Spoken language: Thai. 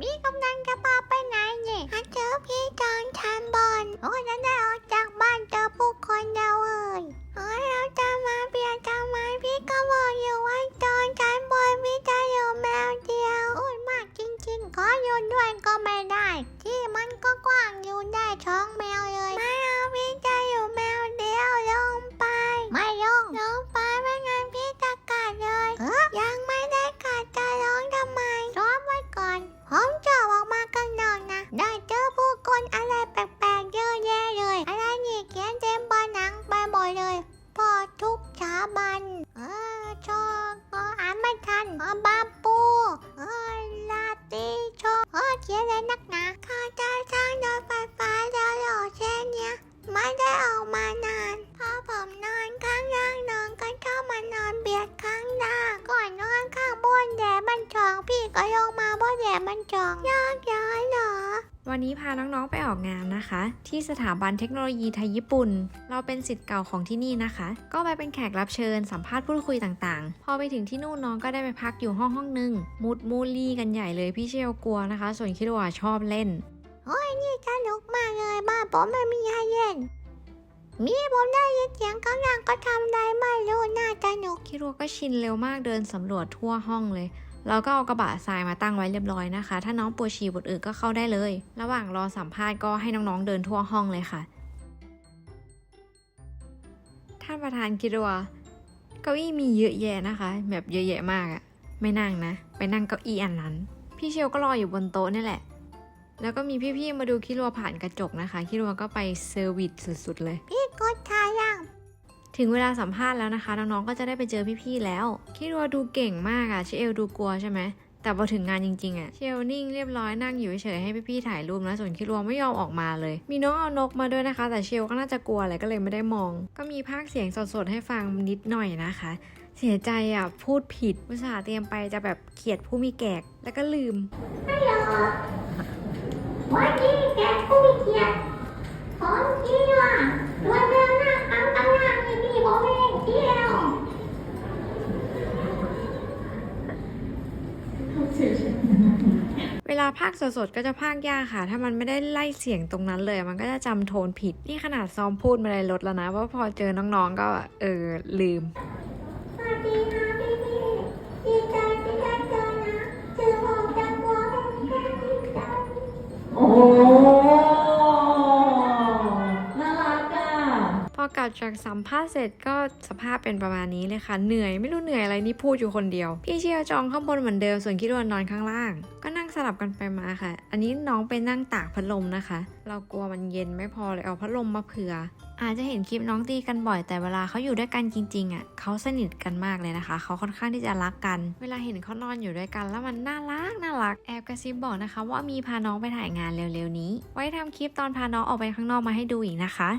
มีกำลังจะพาไปไหนเนี่ยหาเจอพี่จอนชันบอลโอ้ยนั้นได้ออกจากบ้านเจอผู้คนเดียวเอ่ยโอ้ยเราจะมาเปลี่ยนทำไมพี่ก็บอกอยู่ว่าจอนชันบอลพี่จะอยู่แมวเดียวโอ้ยมากจริงๆ ขออยู่ด้วยก็ไม่ได้ ที่มันก็กว้างอยู่ได้ท้องแมว ทุกสถาบัน เออชอบเออ่านไม่ทันเออบาปูเออลาติโชเออเขียนอะไรนักหนาข้าจะสร้างรถไฟฟ้าแล้วหล่อเช่นเนี้ยไม่ได้ออกมานานพอผมนอนข้างล่างนอนก็ชอบมานอนเบียดข้างล่าก่อนนอนข้างบนแดดมันจองพี่ก็ลงมาเพราะแดดมันจอง วันนี้พาน้องๆไปออกงานนะคะ ที่สถาบันเทคโนโลยีไทยญี่ปุ่น เราเป็นสิทธิ์เก่าของที่นี่นะคะ ก็ไปเป็นแขกรับเชิญสัมภาษณ์พูดคุยต่างๆ พอไปถึงที่นู่นน้องก็ได้ไปพักอยู่ห้องห้องหนึ่งมุดมูลี่กันใหญ่เลยพี่เชลกลัวนะคะ ส่วนคิดว่าชอบเล่นโอ้ยนี่สนุกมากเลยบ้านผมไม่มีให้เล่นมีผมได้ยินเสียงข้างล่างก็ทำอะไรไม่รู้น่าสนุกคิดว่าก็ชินเร็วมากเดินสำรวจทั่วห้องเลย เราก็เอากระบะทรายมาตั้งไว้เรียบร้อยนะคะ ถ้าน้องปวดฉี่ปวดอึก็เข้าได้เลย ระหว่างรอสัมภาษณ์ก็ให้น้องๆเดินทั่วห้องเลยค่ะ ท่านประธานคิดว่าเก้าอี้มีเยอะแยะนะคะ แบบเยอะแยะมากอะไม่นั่งนะ ไปนั่งเก้าอี้อันนั้น พี่เชลก็รออยู่บนโต๊ะนี่แหละ แล้วก็มีพี่ๆมาดูคิรัวผ่านกระจกนะคะ คิรัวก็ไปเซอร์วิสสุดๆเลย พี่กดท ถึงเวลาสัมภาษณ์แล้วนะคะ น้องๆ ก็จะได้ไปเจอพี่ๆ แล้ว คิดว่าดูเก่งมากอะเชลดูกลัวใช่ไหม แต่พอถึงงานจริงๆอะเชลนิ่งเรียบร้อยนั่งอยู่เฉยๆให้พี่ๆ ถ่ายรูปนะ ส่วนคิดว่าไม่ยอมออกมาเลย มีน้องเอานกมาด้วยนะคะ แต่เชลก็น่าจะกลัวอะไรก็เลยไม่ได้มอง ก็มีภาคเสียงสดๆ ให้ฟังนิดหน่อยนะคะ เสียใจอะพูดผิดอุตส่าห์เตรียมไปจะแบบเขียดผู้มีแกกแล้วก็ลืมไม่หรอกวันนี้แกผู้มีเกียรติผมคิดว่าตัวเรื่องหน้าตั้งตั้งหน้ามีพี่ผมเองเดียว เวลาพากสดๆก็จะพากยากค่ะ ถ้ามันไม่ได้ไล่เสียงตรงนั้นเลย มันก็จะจำโทนผิด นี่ขนาดซ้อมพูดมาในรถแล้วนะว่าพอเจอน้องๆก็เออลืมสวัสดีนะพี่พี่ดีใจที่ได้เจอนะเจอผมจะกลัวเป็นแค่ดีใจโอ้ อกลับจากสัมภาษณ์เสร็จก็สภาพเป็นประมาณนี้เลยค่ะเหนื่อยไม่รู้เหนื่อยอะไรนี่พูดอยู่คนเดียว พี่เชียร์จองข้างบนเหมือนเดิมส่วนคิดว่านอนข้างล่าง ก็นั่งสลับกันไปมาค่ะ อันนี้น้องไปนั่งตากพัดลมนะคะ เรากลัวมันเย็นไม่พอเลยเอาพัดลมมาเผื่อ อาจจะเห็นคลิปน้องตีกันบ่อยแต่เวลาเขาอยู่ด้วยกันจริงๆอะเขาสนิทกันมากเลยนะคะเขาค่อนข้างที่จะรักกัน เวลาเห็นเขานอนอยู่ด้วยกัน แล้วมันน่ารักน่ารักแอบกระซิบบอกนะคะ ว่ามีพาน้องไปถ่ายงานเร็วๆนี้ ไว้ทำคลิปตอนพาน้องออกไปข้างนอกมาให้ดูอีกนะคะ